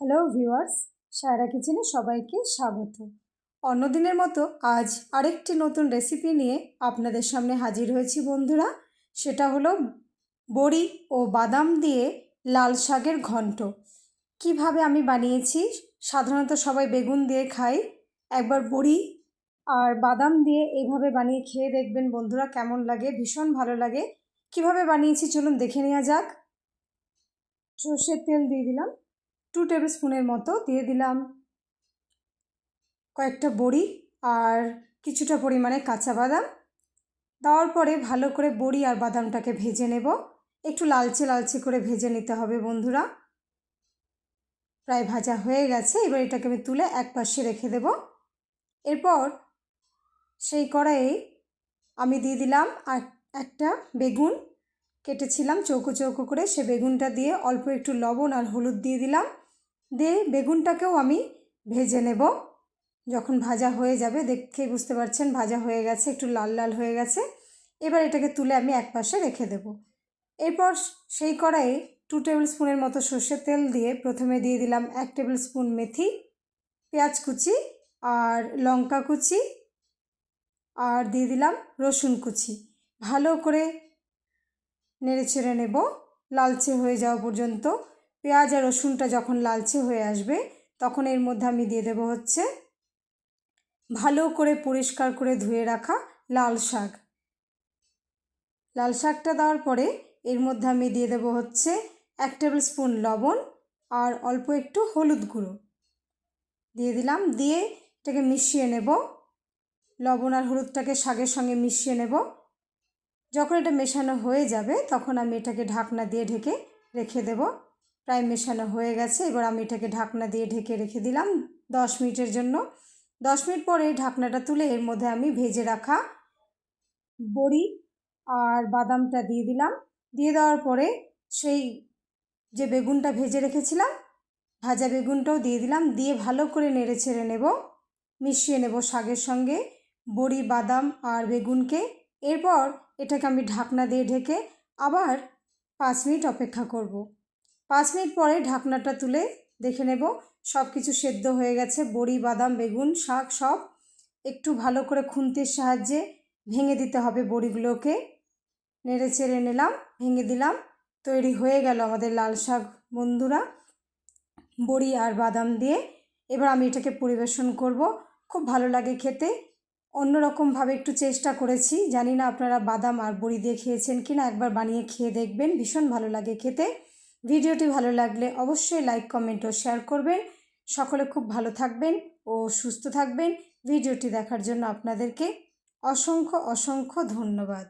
Hello viewers Saira কিচেনে সবাইকে স্বাগত। অন্যদিনের মতো আজ আরেকটি নতুন রেসিপি নিয়ে আপনাদের সামনে হাজির হয়েছি বন্ধুরা। সেটা হলো বড়ি ও বাদাম দিয়ে লাল শাকের ঘন্ট। কীভাবে আমি বানিয়েছি? সাধারণত সবাই বেগুন দিয়ে খাই একবার বড়ি আর বাদাম দিয়ে এইভাবে বানিয়ে খেয়ে দেখবেন বন্ধুরা কেমন লাগে, ভীষণ ভালো লাগে। কীভাবে বানিয়েছি চলুন দেখে নেওয়া যাক। সর্ষের তেল দিয়ে দিলাম। টু টেবিল স্পুনের মতো দিয়ে দিলাম কয়েকটা বড়ি আর কিছুটা পরিমাণে কাঁচা বাদাম। দেওয়ার পরে ভালো করে বড়ি আর বাদামটাকে ভেজে নেব। একটু লালচে লালচে করে ভেজে নিতে হবে বন্ধুরা। প্রায় ভাজা হয়ে গেছে, এবার এটাকে আমি তুলে এক পাশে রেখে দেব। এরপর সেই কড়াইয়ে আমি দিয়ে দিলাম একটা বেগুন। কেটেছিলাম চৌকো চৌকো করে, সে বেগুনটা দিয়ে অল্প একটু লবণ আর হলুদ দিয়ে দিলাম। দিয়ে বেগুনটাকেও আমি ভেজে নেব। যখন ভাজা হয়ে যাবে, দেখেই বুঝতে পারছেন, ভাজা হয়ে গেছে, একটু লাল লাল হয়ে গেছে। এবার এটাকে তুলে আমি এক পাশে রেখে দেব। এরপর সেই কড়াইয়ে টু টেবিল স্পুনের মতো সর্ষের তেল দিয়ে প্রথমে দিয়ে দিলাম এক টেবিল স্পুন মেথি, পেঁয়াজ কুচি আর লঙ্কা কুচি আর দিয়ে দিলাম রসুন কুচি। ভালো করে নেড়ে ছেড়ে নেব, লালচে হয়ে যাওয়া পর্যন্ত। পেঁয়াজ আর রসুনটা যখন লালচে হয়ে আসবে, তখন এর মধ্যে আমি দিয়ে দেবো হচ্ছে ভালো করে পরিষ্কার করে ধুয়ে রাখা লাল শাক। লাল শাকটা দেওয়ার পরে এর মধ্যে আমি দিয়ে দেবো হচ্ছে এক টেবিল স্পুন লবণ আর অল্প একটু হলুদ গুঁড়ো। দিয়ে দিলাম, দিয়ে এটাকে মিশিয়ে নেব। লবণ আর হলুদটাকে শাকের সঙ্গে মিশিয়ে নেব। যখন এটা মেশানো হয়ে যাবে, তখন আমি এটাকে ঢাকনা দিয়ে ঢেকে রেখে দেব। প্রায় মেশানো হয়ে গেছে। এবার আমি এটাকে ঢাকনা দিয়ে ঢেকে রেখে দিলাম দশ মিনিটের জন্য। দশ মিনিট পরে ঢাকনাটা তুলে এর মধ্যে আমি ভেজে রাখা বড়ি আর বাদামটা দিয়ে দিলাম। দিয়ে দেওয়ার পরে সেই যে বেগুনটা ভেজে রেখেছিলাম, ভাজা বেগুনটাও দিয়ে দিলাম। দিয়ে ভালো করে নেড়ে ছেড়ে নেব, মিশিয়ে নেব শাকের সঙ্গে বড়ি, বাদাম আর বেগুনকে। এরপর এটাকে আমি ঢাকনা দিয়ে ঢেকে আবার পাঁচ মিনিট অপেক্ষা করব। পাঁচ মিনিট পরে ঢাকনাটা তুলে দেখে নেব। সব কিছু সেদ্ধ হয়ে গেছে। বড়ি, বাদাম, বেগুন, শাক সব একটু ভালো করে খুন্তির সাহায্যে ভেঙে দিতে হবে বড়িগুলোকে। নেড়ে চেড়ে নিলাম, ভেঙে দিলাম। তৈরি হয়ে গেল আমাদের লাল শাক, বন্ধুরা। বড়ি আর বাদাম দিয়ে এবার আমি এটাকে পরিবেশন করব। খুব ভালো লাগে খেতে। অন্যরকমভাবে একটু চেষ্টা করেছি। জানি না আপনারা বাদাম আর বড়ি দিয়ে খেয়েছেন কি না একবার বানিয়ে খেয়ে দেখবেন। ভীষণ ভালো লাগে খেতে। ভিডিওটি ভালো লাগলে অবশ্যই লাইক, কমেন্ট ও শেয়ার করবেন। সকলে খুব ভালো থাকবেন ও সুস্থ থাকবেন। ভিডিওটি দেখার জন্য আপনাদেরকে অসংখ্য অসংখ্য ধন্যবাদ।